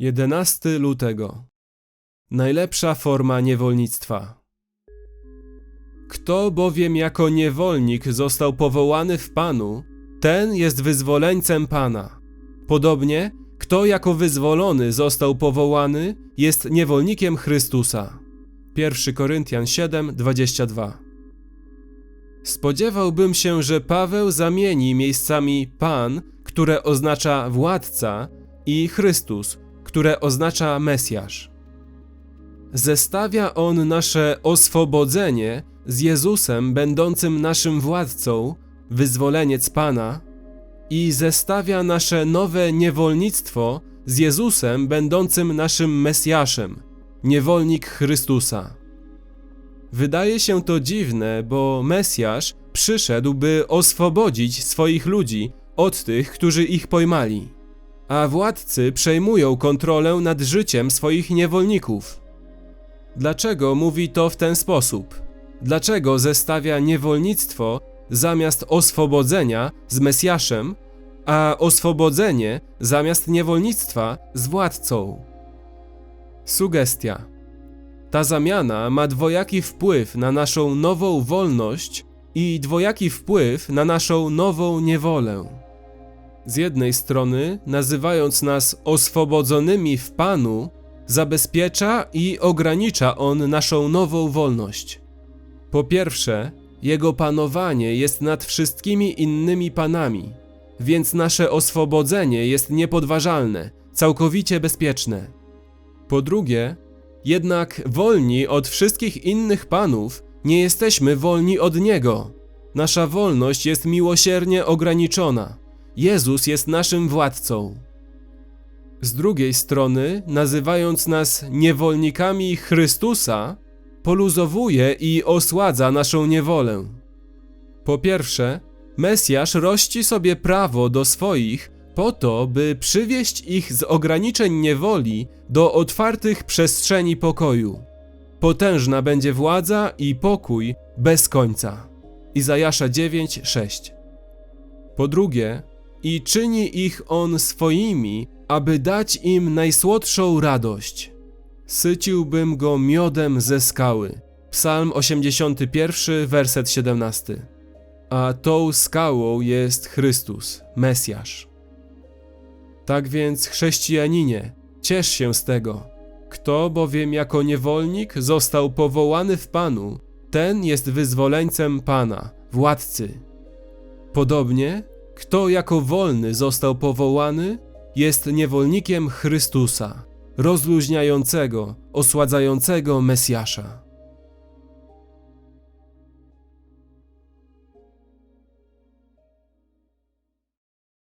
11 lutego. Najlepsza forma niewolnictwa. Kto bowiem jako niewolnik został powołany w Panu, ten jest wyzwoleńcem Pana. Podobnie, kto jako wyzwolony został powołany, jest niewolnikiem Chrystusa. 1 Koryntian 7, 22. Spodziewałbym się, że Paweł zamieni miejscami Pan, które oznacza władca, i Chrystus, które oznacza Mesjasz. Zestawia on nasze oswobodzenie z Jezusem, będącym naszym władcą, wyzwoleniec Pana, i zestawia nasze nowe niewolnictwo z Jezusem, będącym naszym Mesjaszem, niewolnik Chrystusa. Wydaje się to dziwne, bo Mesjasz przyszedł, by oswobodzić swoich ludzi od tych, którzy ich pojmali a władcy przejmują kontrolę nad życiem swoich niewolników. Dlaczego mówi to w ten sposób? Dlaczego zestawia niewolnictwo zamiast oswobodzenia z Mesjaszem, a oswobodzenie zamiast niewolnictwa z władcą? Sugestia. Ta zamiana ma dwojaki wpływ na naszą nową wolność i dwojaki wpływ na naszą nową niewolę. Z jednej strony, nazywając nas oswobodzonymi w Panu, zabezpiecza i ogranicza On naszą nową wolność. Po pierwsze, Jego panowanie jest nad wszystkimi innymi panami, więc nasze oswobodzenie jest niepodważalne, całkowicie bezpieczne. Po drugie, jednak wolni od wszystkich innych panów, nie jesteśmy wolni od Niego. Nasza wolność jest miłosiernie ograniczona. Jezus jest naszym władcą. Z drugiej strony, nazywając nas niewolnikami Chrystusa, poluzowuje i osładza naszą niewolę. Po pierwsze, Mesjasz rości sobie prawo do swoich po to, by przywieść ich z ograniczeń niewoli do otwartych przestrzeni pokoju. Potężna będzie władza i pokój bez końca. Izajasza 9:6. Po drugie, i czyni ich on swoimi, aby dać im najsłodszą radość. Syciłbym go miodem ze skały. Psalm 81, werset 17. A tą skałą jest Chrystus, Mesjasz. Tak więc, chrześcijaninie, ciesz się z tego. Kto bowiem jako niewolnik został powołany w Panu, ten jest wyzwoleńcem Pana, władcy. Podobnie kto jako wolny został powołany, jest niewolnikiem Chrystusa, rozluźniającego, osładzającego Mesjasza.